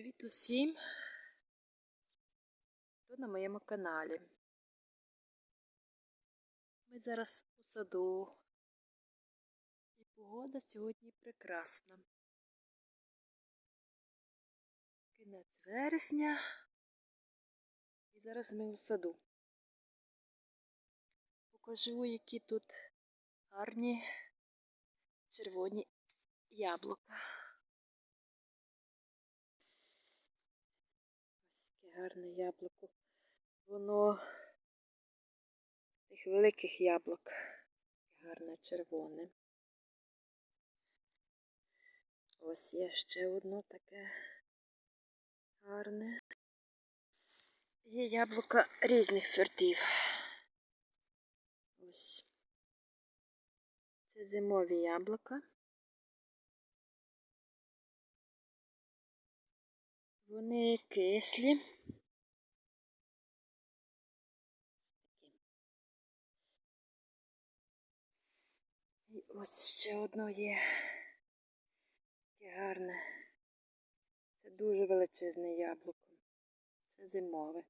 Привіт усім, хто на моєму каналі. Ми зараз у саду, і погода сьогодні прекрасна. Кінець вересня, і зараз ми у саду. Покажу, які тут гарні червоні яблука. Ось яке гарне яблуко. Воно тих великих яблук. Гарне червоне. Ось є ще одно таке гарне. Є яблука різних сортів. Ось. Це зимові яблука. Вони кислі. І ось ще одно є. Таке гарне. Це дуже величезне яблуко. Це зимове.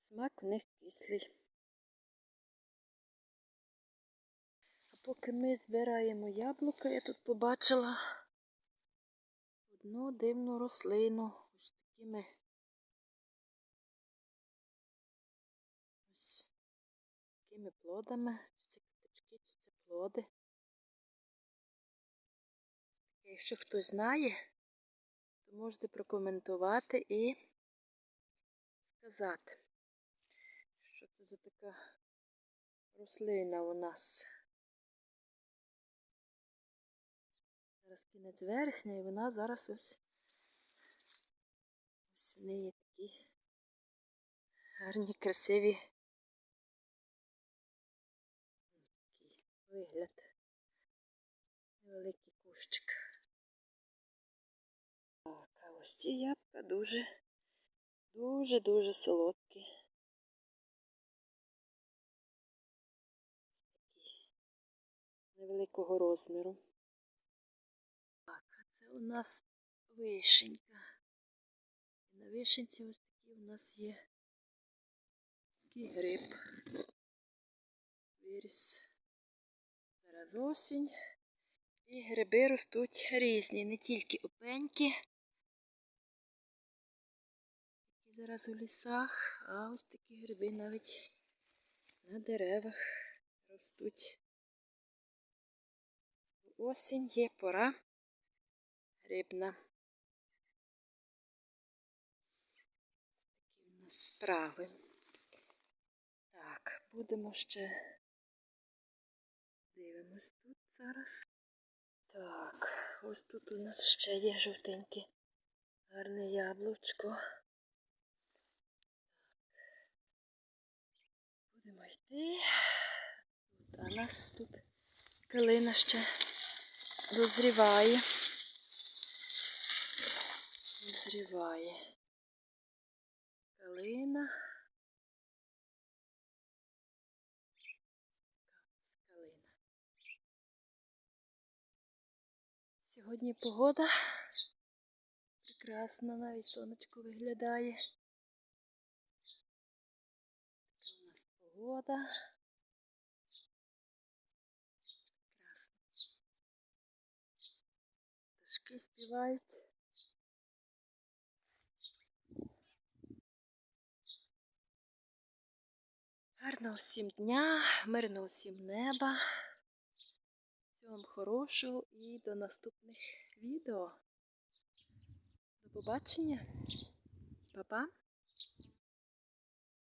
Смак в них кислий. Поки ми збираємо яблука, я тут побачила одну дивну рослину. Ось такими ось такими плодами. Чи це квіточки, чи це плоди. Якщо хтось знає, то можете прокоментувати і сказати, що це за така рослина у нас. Кінець вересня і вона зараз ось ось в неї такі гарні, красиві такий вигляд. Невеликий кущик. Так, а ось ці ябка дуже, дуже-дуже солодкі. Невеликого розміру. У нас вишенька. І на вишенці ось такі у нас є такий гриб. Виріс. Зараз осінь. І гриби ростуть різні, не тільки опеньки, які зараз у лісах, а ось такі гриби навіть на деревах ростуть. Осінь є пора грибна. Такі у нас справи. Так, будемо ще дивимось тут зараз. Так, ось тут у нас ще є жовтеньке гарне яблучко. Будемо йти. Тут, а нас тут калина ще дозріває. Дозріває. Калина. Калина. Сьогодні погода прекрасна, навіть сонечко виглядає. Така у нас погода. Прекрасно. Пташки співають. Гарного всім дня, мирного всім неба. Всього вам хорошого і до наступних відео. До побачення. Па-па.